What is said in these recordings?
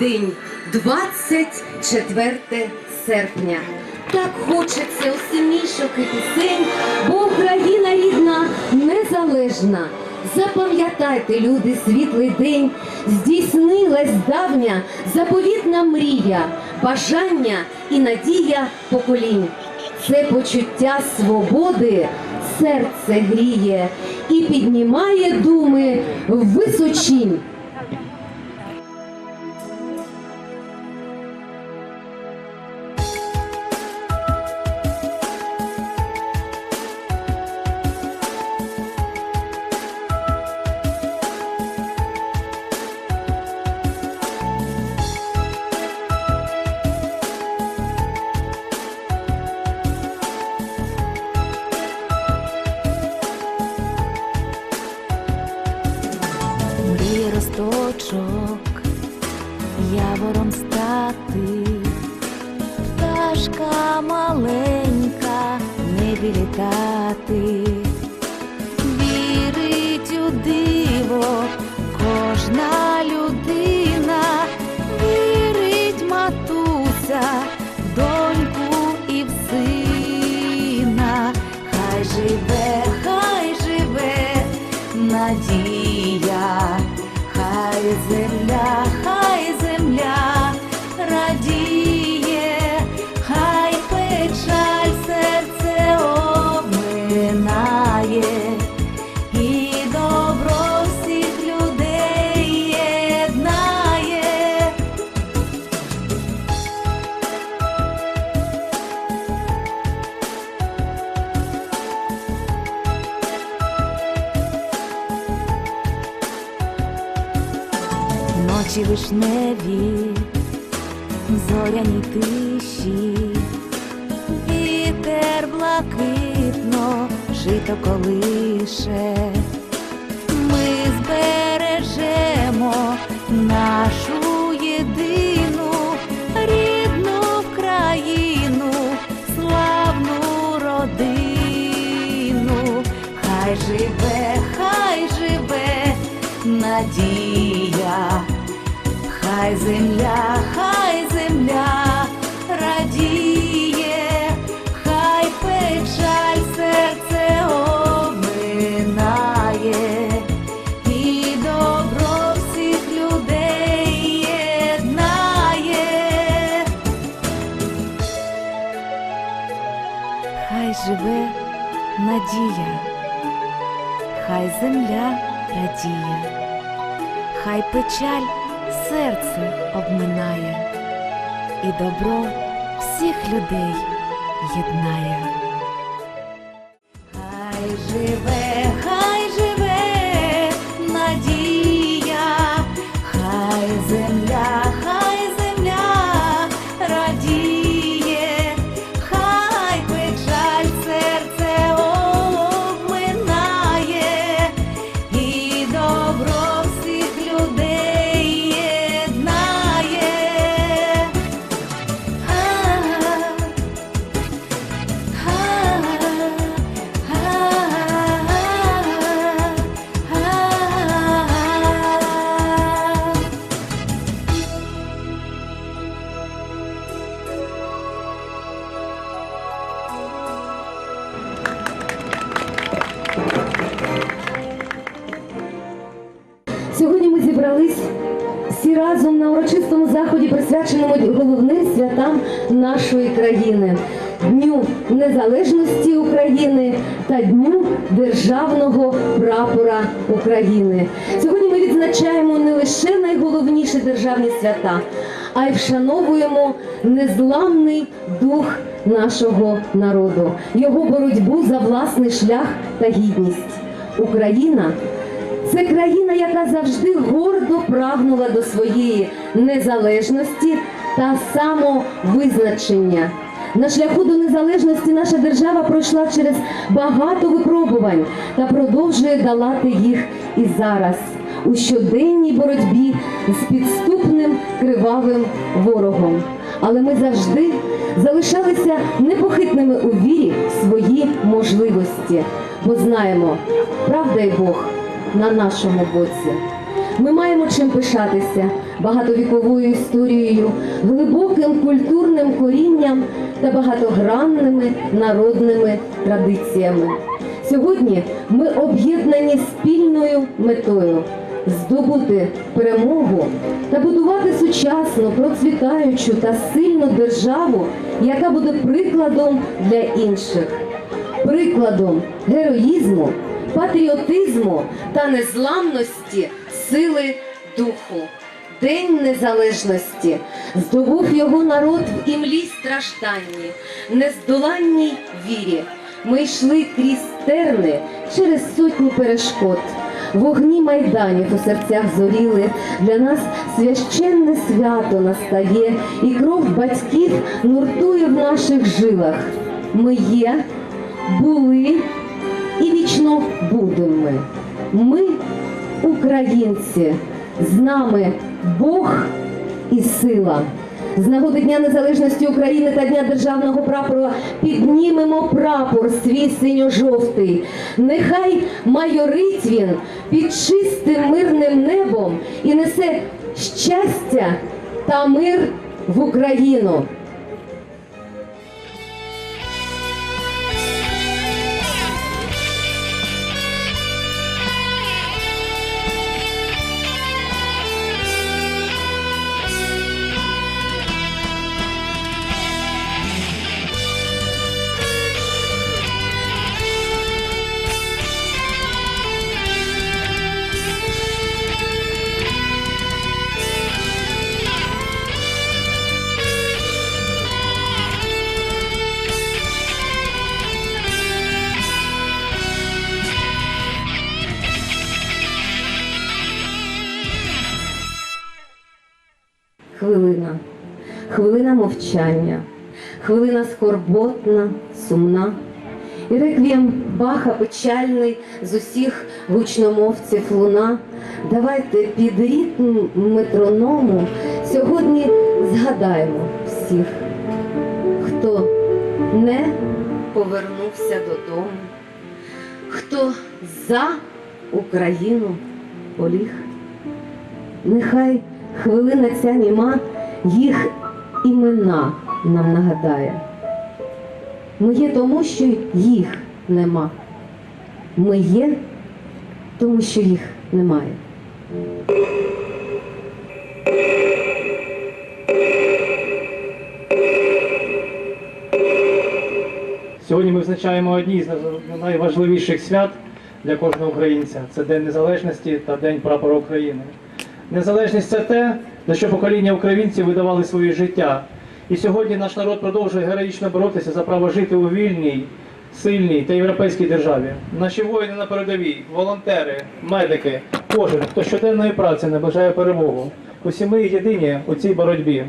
день, 24 серпня. Так хочеться усімішок і пісень, бо Україна рідна, незалежна. Запам'ятайте, люди, світлий день, здійснилась давня заповітна мрія, бажання і надія поколінь. Це почуття свободи серце гріє і піднімає думи височінь. Мріє явором стати, пташка маленька, не вілітати, вірить у диво Ночі вишневі, зоряні тиші, вітер блакитно, жито колише, ми збережемо хай земля, хай земля радіє, хай печаль серце обминає, і добро всіх людей єднає. Хай живе надія, хай земля радіє, хай печаль серце обминає, і добро всіх людей єднає. Хай живе, хай заході, присвяченому головним святам нашої країни. Дню Незалежності України та Дню Державного прапора України. Сьогодні ми відзначаємо не лише найголовніші державні свята, а й вшановуємо незламний дух нашого народу, його боротьбу за власний шлях та гідність. Україна це країна, яка завжди гордо прагнула до своєї незалежності та самовизначення. На шляху до незалежності наша держава пройшла через багато випробувань та продовжує долати їх і зараз у щоденній боротьбі з підступним кривавим ворогом. Але ми завжди залишалися непохитними у вірі в свої можливості, бо знаємо, правда і Бог на нашому боці. Ми маємо чим пишатися, багатовіковою історією, глибоким культурним корінням та багатогранними народними традиціями. Сьогодні ми об'єднані спільною метою здобути перемогу та будувати сучасну, процвітаючу та сильну державу, яка буде прикладом для інших, прикладом героїзму, патріотизму та незламності сили духу. День незалежності здобув його народ в імлі стражданні, нездоланній вірі. Ми йшли крізь терни через сотні перешкод. Вогні майданів у серцях зоріли. Для нас священне свято настає, і кров батьків нуртує в наших жилах. Ми є, були і вічно будемо. ми. Ми українці, з нами Бог і сила. З нагоди Дня Незалежності України та Дня Державного прапора піднімемо прапор свій синьо-жовтий. Нехай майорить він під чистим мирним небом і несе щастя та мир в Україну. Хвилина, хвилина мовчання, хвилина скорботна, сумна. І реквієм Баха печальний з усіх гучномовців луна. Давайте під ритм метроному сьогодні згадаємо всіх, хто не повернувся додому, хто за Україну поліг. Нехай хвилина ця німа їх імена нам нагадає. Ми є тому, що їх нема. Ми є тому, що їх немає. Сьогодні ми визначаємо одні з найважливіших свят для кожного українця. Це День Незалежності та День прапора України. Незалежність це те, за що покоління українців видавали своє життя. І сьогодні наш народ продовжує героїчно боротися за право жити у вільній, сильній та європейській державі. Наші воїни на передовій, волонтери, медики, кожен, хто щоденної праці наближає перемогу. Усі ми єдині у цій боротьбі.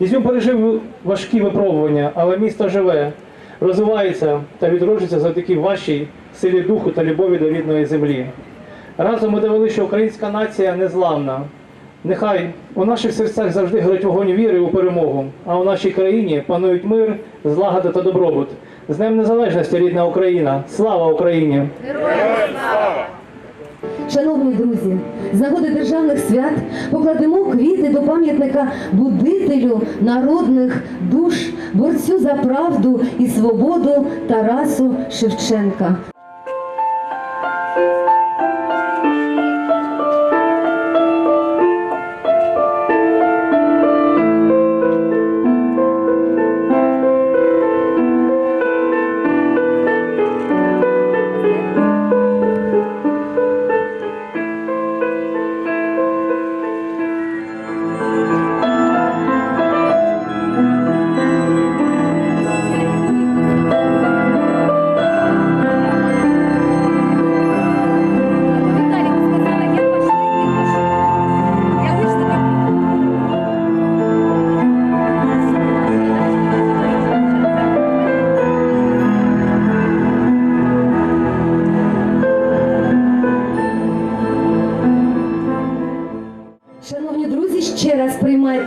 Ізюм пережив важкі випробування, але місто живе, розвивається та відроджується завдяки вашій силі духу та любові до рідної землі. Разом ми довели, що українська нація незламна. Нехай у наших серцях завжди горить вогонь віри у перемогу, а у нашій країні панують мир, злагода та добробут. З Днем Незалежності, рідна Україна! Слава Україні! Шановні друзі, з нагоди державних свят покладемо квіти до пам'ятника будителю народних душ, борцю за правду і свободу Тарасу Шевченка.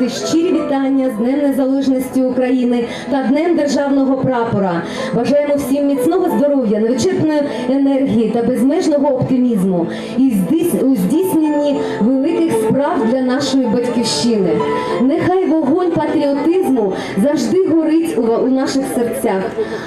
Щирі вітання з Днем Незалежності України та Днем Державного прапора. Бажаємо всім міцного здоров'я, невичерпної енергії та безмежного оптимізму і у здійсненні великих справ для нашої батьківщини. Нехай вогонь патріотизму завжди у, у наших серцях,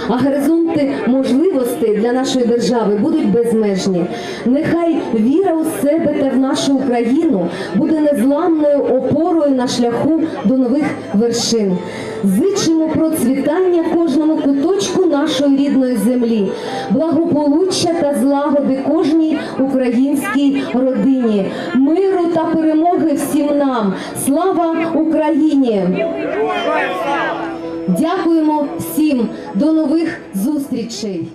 а горизонти можливостей для нашої держави будуть безмежні. Нехай віра у себе та в нашу Україну буде незламною опорою на шляху до нових вершин. Зичимо процвітання кожному куточку нашої рідної землі, благополуччя та злагоди кожній українській родині, миру та перемоги всім нам. Слава Україні! Дякуємо всім. До нових зустрічей!